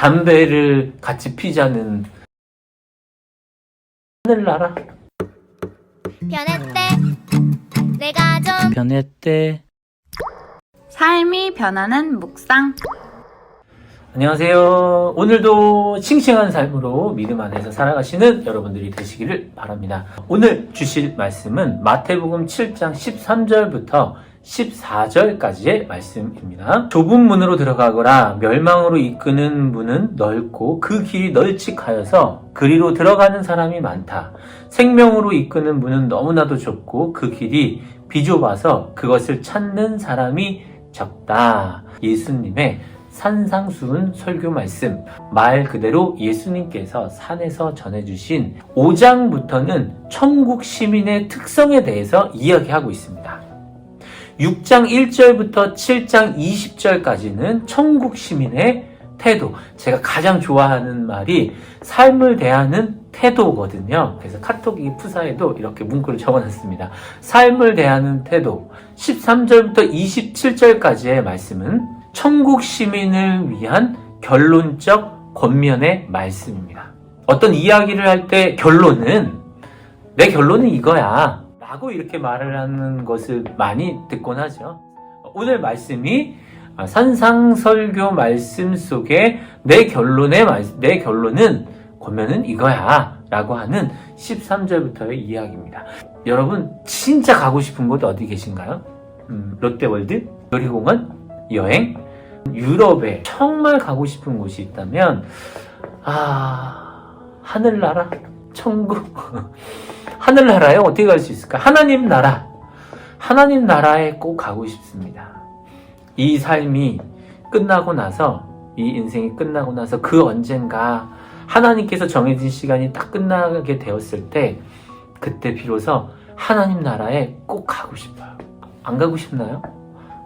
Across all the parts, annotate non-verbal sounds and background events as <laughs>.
담배를 같이 피자는 하늘나라 변했대. 내가 좀 변했대. 삶이 변하는 묵상. 안녕하세요. 오늘도 싱싱한 삶으로 믿음 안에서 살아가시는 여러분들이 되시기를 바랍니다. 오늘 주실 말씀은 마태복음 7장 13절부터 14절까지의 말씀입니다. 좁은 문으로 들어가거라 멸망으로 이끄는 문은 넓고 그 길이 널찍하여서 그리로 들어가는 사람이 많다. 생명으로 이끄는 문은 너무나도 좁고 그 길이 비좁아서 그것을 찾는 사람이 적다. 예수님의 산상수훈 설교 말씀 말 그대로 예수님께서 산에서 전해주신 5장부터는 천국 시민의 특성에 대해서 이야기하고 있습니다. 6장 1절부터 7장 20절까지는 천국 시민의 태도. 제가 가장 좋아하는 말이 삶을 대하는 태도거든요. 그래서 카톡이 푸사에도 이렇게 문구를 적어놨습니다. 삶을 대하는 태도. 13절부터 27절까지의 말씀은 천국 시민을 위한 결론적 권면의 말씀입니다. 어떤 이야기를 할 때 결론은 내 결론은 이거야. 라고 이렇게 말을 하는 것을 많이 듣곤 하죠. 오늘 말씀이 산상설교 말씀 속에 내 결론의 말- 내 결론은 권면은 이거야 라고 하는 13절부터의 이야기입니다. 여러분 진짜 가고 싶은 곳 어디 계신가요? 음, 롯데월드? 놀이공원? 여행? 유럽에 정말 가고 싶은 곳이 있다면 아 하늘나라? 천국? <laughs> 하늘나라에 어떻게 갈 수 있을까? 하나님 나라. 하나님 나라에 꼭 가고 싶습니다. 이 삶이 끝나고 나서, 이 인생이 끝나고 나서 그 언젠가 하나님께서 정해진 시간이 딱 끝나게 되었을 때, 그때 비로소 하나님 나라에 꼭 가고 싶어요. 안 가고 싶나요?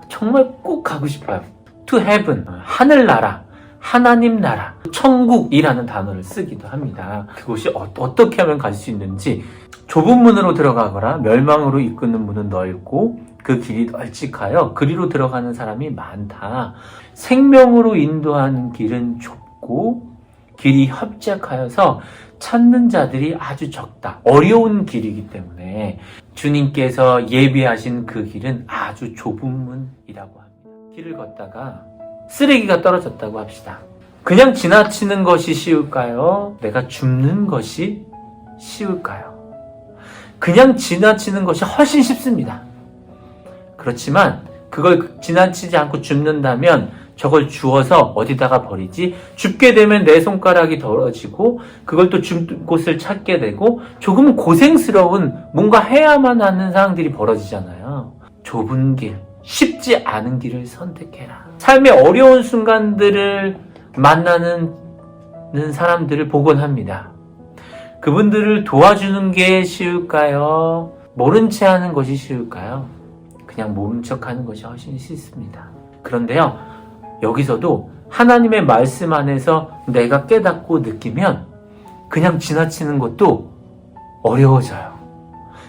정말 꼭 가고 싶어요. To heaven. 하늘 나라. 하나님 나라. 천국이라는 단어를 쓰기도 합니다. 그곳이 어, 어떻게 하면 갈 수 있는지 좁은 문으로 들어가거나 멸망으로 이끄는 문은 넓고 그 길이 널찍하여 그리로 들어가는 사람이 많다. 생명으로 인도하는 길은 좁고 길이 협착하여서 찾는 자들이 아주 적다. 어려운 길이기 때문에 주님께서 예비하신 그 길은 아주 좁은 문이라고 합니다. 길을 걷다가 쓰레기가 떨어졌다고 합시다. 그냥 지나치는 것이 쉬울까요? 내가 줍는 것이 쉬울까요? 그냥 지나치는 것이 훨씬 쉽습니다. 그렇지만 그걸 지나치지 않고 줍는다면 저걸 주워서 어디다가 버리지? 줍게 되면 내 손가락이 더러지고 그걸 또줄 곳을 찾게 되고 조금 고생스러운 뭔가 해야만 하는 상황들이 벌어지잖아요. 좁은 길, 쉽지 않은 길을 선택해라. 삶의 어려운 순간들을 만나는 사람들을 보곤 합니다. 그분들을 도와주는 게 쉬울까요? 모른 채 하는 것이 쉬울까요? 그냥 모른 척 하는 것이 훨씬 쉽습니다. 그런데요, 여기서도 하나님의 말씀 안에서 내가 깨닫고 느끼면 그냥 지나치는 것도 어려워져요.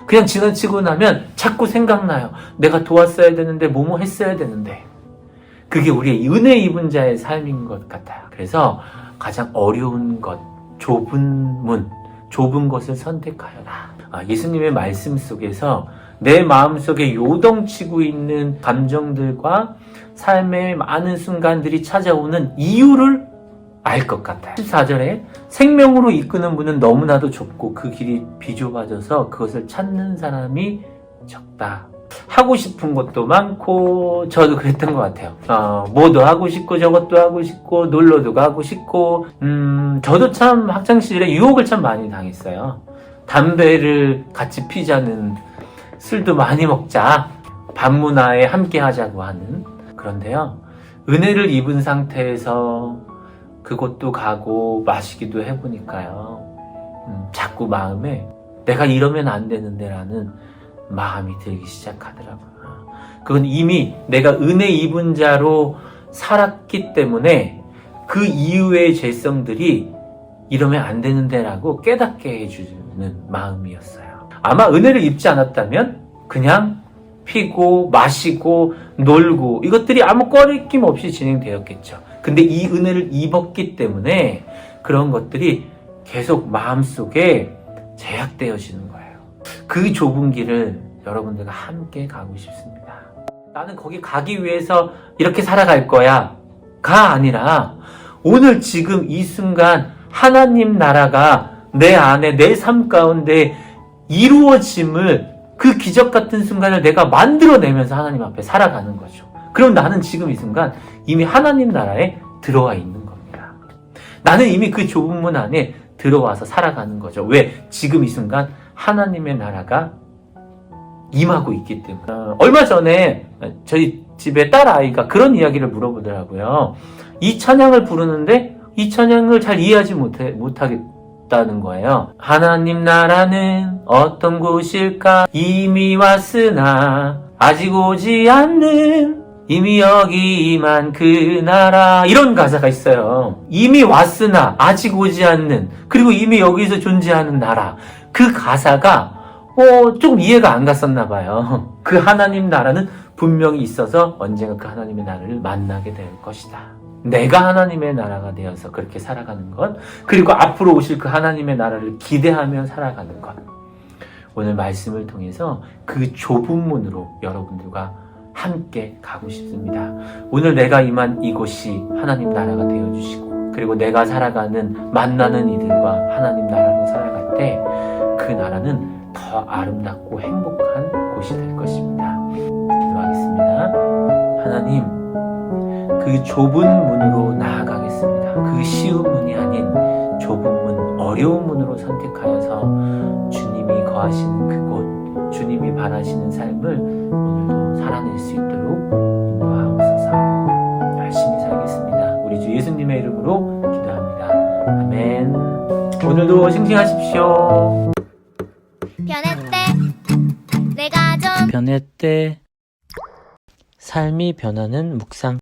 그냥 지나치고 나면 자꾸 생각나요. 내가 도왔어야 되는데, 뭐뭐 했어야 되는데. 그게 우리의 은혜 입은 자의 삶인 것 같아요. 그래서 가장 어려운 것, 좁은 문, 좁은 것을 선택하여라. 아, 예수님의 말씀 속에서 내 마음 속에 요동치고 있는 감정들과 삶의 많은 순간들이 찾아오는 이유를 알 것 같아요. 14절에 생명으로 이끄는 문은 너무나도 좁고 그 길이 비좁아져서 그것을 찾는 사람이 적다. 하고 싶은 것도 많고 저도 그랬던 것 같아요. 어, 뭐도 하고 싶고 저것도 하고 싶고 놀러도 가고 싶고 음, 저도 참 학창 시절에 유혹을 참 많이 당했어요. 담배를 같이 피자는 술도 많이 먹자 밤문화에 함께 하자고 하는 그런데요. 은혜를 입은 상태에서 그곳도 가고 마시기도 해보니까요. 음, 자꾸 마음에 내가 이러면 안 되는데라는 마음이 들기 시작하더라고요. 그건 이미 내가 은혜 입은 자로 살았기 때문에 그 이후의 죄성들이 이러면 안 되는데라고 깨닫게 해주는 마음이었어요. 아마 은혜를 입지 않았다면 그냥 피고 마시고 놀고 이것들이 아무 꺼리낌 없이 진행되었겠죠. 근데 이 은혜를 입었기 때문에 그런 것들이 계속 마음속에 제약되어지는 거예요. 그 좁은 길을 여러분들과 함께 가고 싶습니다. 나는 거기 가기 위해서 이렇게 살아갈 거야. 가 아니라 오늘 지금 이 순간 하나님 나라가 내 안에 내 삶 가운데 이루어짐을 그 기적 같은 순간을 내가 만들어내면서 하나님 앞에 살아가는 거죠. 그럼 나는 지금 이 순간 이미 하나님 나라에 들어와 있는 겁니다. 나는 이미 그 좁은 문 안에 들어와서 살아가는 거죠. 왜? 지금 이 순간 하나님의 나라가 임하고 있기 때문에. 어, 얼마 전에 저희 집에 딸 아이가 그런 이야기를 물어보더라고요. 이 찬양을 부르는데 이 찬양을 잘 이해하지 못해, 못하겠다는 거예요. 하나님 나라는 어떤 곳일까? 이미 왔으나 아직 오지 않는 이미 여기 임한 그 나라 이런 가사가 있어요. 이미 왔으나 아직 오지 않는 그리고 이미 여기서 존재하는 나라 그 가사가 어, 조금 이해가 안 갔었나 봐요. <laughs> 그 하나님 나라는 분명히 있어서 언젠가 그 하나님의 나라를 만나게 될 것이다. 내가 하나님의 나라가 되어서 그렇게 살아가는 것, 그리고 앞으로 오실 그 하나님의 나라를 기대하며 살아가는 것. 오늘 말씀을 통해서 그 좁은 문으로 여러분들과 함께 가고 싶습니다. 오늘 내가 임한 이곳이 하나님 나라가 되어주시고, 그리고 내가 살아가는, 만나는 이들과 하나님 나라로 살아갈 때, 그 나라는 더 아름답고 행복한 곳이 될 것입니다. 기도하겠습니다. 하나님, 그 좁은 문으로 나아가겠습니다. 그 쉬운 문이 아닌 좁은 문, 어려운 문으로 선택하여서 주님이 거하시는 그곳, 주님이 바라시는 삶을 오늘도 살아낼 수 있도록 인도하옵소서. 열심히 살겠습니다. 우리 주 예수님의 이름으로 기도합니다. 아멘. 오늘도 싱싱하십시오. 변했대 내가 좀 변했대. 삶이 변하는 묵상.